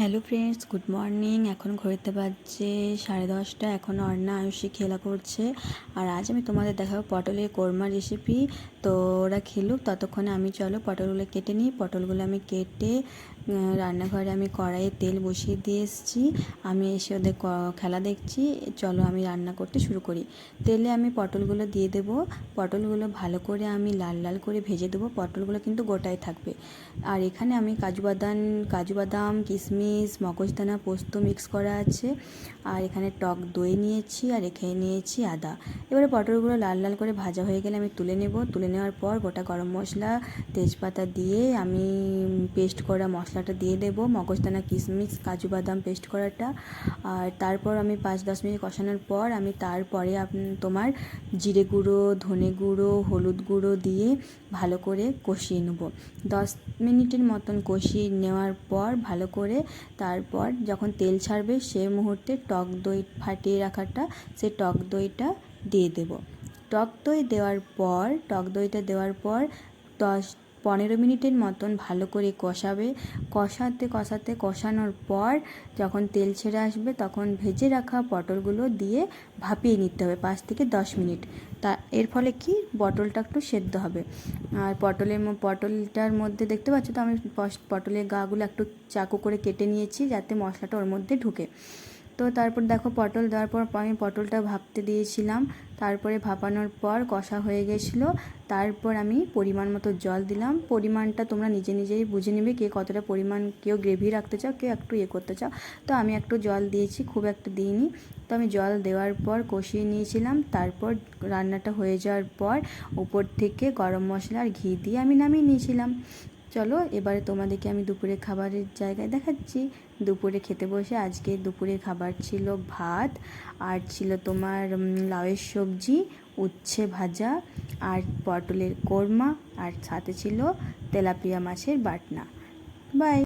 Hello friends good morning এখন ঘড়িতে বাজছে সাড়ে দশটা। এখন অর্ণা আয়ুষী খেলা করছে। আর আজ আমি তোমাদের দেখাবো পটলের কোরমা রেসিপি তো ওরা খেলুক, ততক্ষণে আমি চলো পটলগুলো কেটে নিই। পটলগুলো আমি কেটে রান্নাঘরে আমি কড়াইয়ে তেল বসিয়ে দিয়ে এসেছি। আমি এসে ওদের খেলা দেখছি। চলো আমি রান্না করতে শুরু করি। তেলে আমি পটলগুলো দিয়ে দেবো। পটলগুলো ভালো করে আমি লাল লাল করে ভেজে দেবো। পটলগুলো কিন্তু গোটাই থাকবে। আর এখানে আমি কাজু বাদাম কাজু বাদাম, কিশমিশ মগজদানা, পোস্ত মিক্স করা আছে। আর এখানে টক দই নিয়েছি আর এখানে নিয়েছি আদা। এবারে পটলগুলো লাল লাল করে ভাজা হয়ে গেলে আমি তুলে নেব। তুলে নেওয়ার পর গোটা গরম মশলা, তেজপাতা দিয়ে আমি পেস্ট করা মশলাটা দিয়ে দেব। মগজদানা, কিশমিশ, কাজু বাদাম পেস্ট করাটা। আর তারপর আমি পাঁচ দশ মিনিট কষানোর পর আমি তারপরে তোমার জিরে গুঁড়ো, ধনে গুঁড়ো, হলুদ গুঁড়ো দিয়ে ভালো করে কষিয়ে নেব। দশ মিনিটের মতন কষিয়ে নেওয়ার পর ভালো করে তারপর যখন তেল ছাড়বে সে মুহূর্তে টক দই ফাটিয়ে রাখাটা, সে টক দইটা দিয়ে দেব। টক দই দেওয়ার পর, টক দইটা দেওয়ার পর দশ পনেরো মিনিটের মতন ভালো করে কষাবে। কষাতে কষাতে কষানোর পর যখন তেল ছেড়ে আসবে তখন ভেজে রাখা পটলগুলো দিয়ে ভাপিয়ে নিতে হবে পাঁচ থেকে দশ মিনিট। তা এর ফলে কি? পটলটা একটু সেদ্ধ হবে। আর পটলের পটলটার মধ্যে দেখতে পাচ্ছ তো আমি পটলের গাগুলো একটু চাকু করে কেটে নিয়েছি যাতে মশলাটা ওর মধ্যে ঢুকে। তো তারপর দেখো পটল দেওয়ার পর আমি পটলটা ভাপতে দিয়েছিলাম। তারপরে ভাপানোর পর কষা হয়ে গেছিল। তারপর আমি পরিমাণ মতো জল দিলাম। পরিমাণটা তোমরা নিজে নিজেই বুঝে নেবে কে কতটা পরিমাণ কেউ গ্রেভি রাখতে চাও, কেউ একটু ইয়ে করতে চাও। তো আমি একটু জল দিয়েছি, খুব একটা দিইনি। তো আমি জল দেওয়ার পর কষিয়ে নিয়েছিলাম। তারপর রান্নাটা হয়ে যাওয়ার পর উপর থেকে গরম মশলা আর ঘি দিয়ে আমি নামিয়ে নিয়েছিলাম। চলো, এবারে তোমাদেরকে আমি দুপুরে খাবারের জায়গায় দেখাচ্ছি। দুপুরে খেতে বসে আজকে দুপুরে খাবার ছিল ভাত, আর ছিল তোমার লাউয়ের সবজি, উচ্ছে ভাজা, আর পটলের কোরমা, আর সাথে ছিল তেলাপিয়া মাছের বাটনা। বাই।